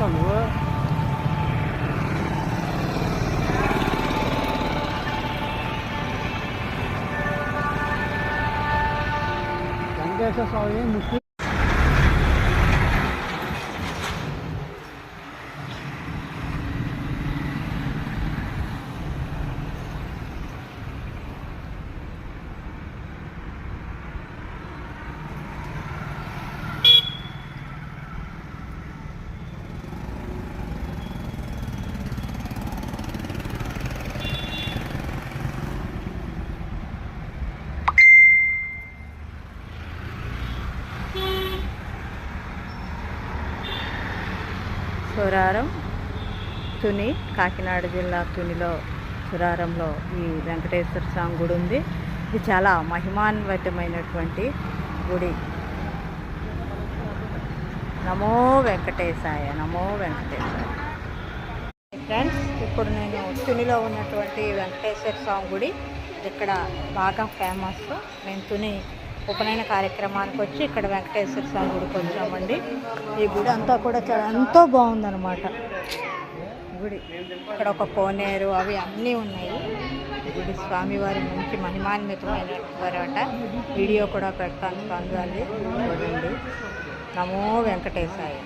చూస్తావు నువ్వు వెంకటేశ్వర స్వామి ముక్తి సురారం తుని కాకినాడ జిల్లా తునిలో సురారంలో ఈ వెంకటేశ్వర స్వామి గుడి ఉంది. ఇది చాలా మహిమాన్వితమైనటువంటి గుడి. నమో వెంకటేశాయ నమో వెంకటేశాయ. ఫ్రెండ్స్ ఇప్పుడు నేను తునిలో ఉన్నటువంటి వెంకటేశ్వర స్వామి గుడి. ఇక్కడ బాగా ఫేమస్ మేము తుని ఉపనయన కార్యక్రమానికి వచ్చి ఇక్కడ వెంకటేశ్వర స్వామి గుడికి వచ్చామండి. ఈ గుడి అంతా కూడా చాలా ఎంతో బాగుందన్నమాట. గుడి. ఇక్కడ ఒక కోనేరు అవి అన్నీ ఉన్నాయి. గుడి స్వామివారి మంచి మహిమాన్వితమైనటువంటి వీడియో కూడా పెడతాను కందాలి చూడండి. నమో వెంకటేశాయ.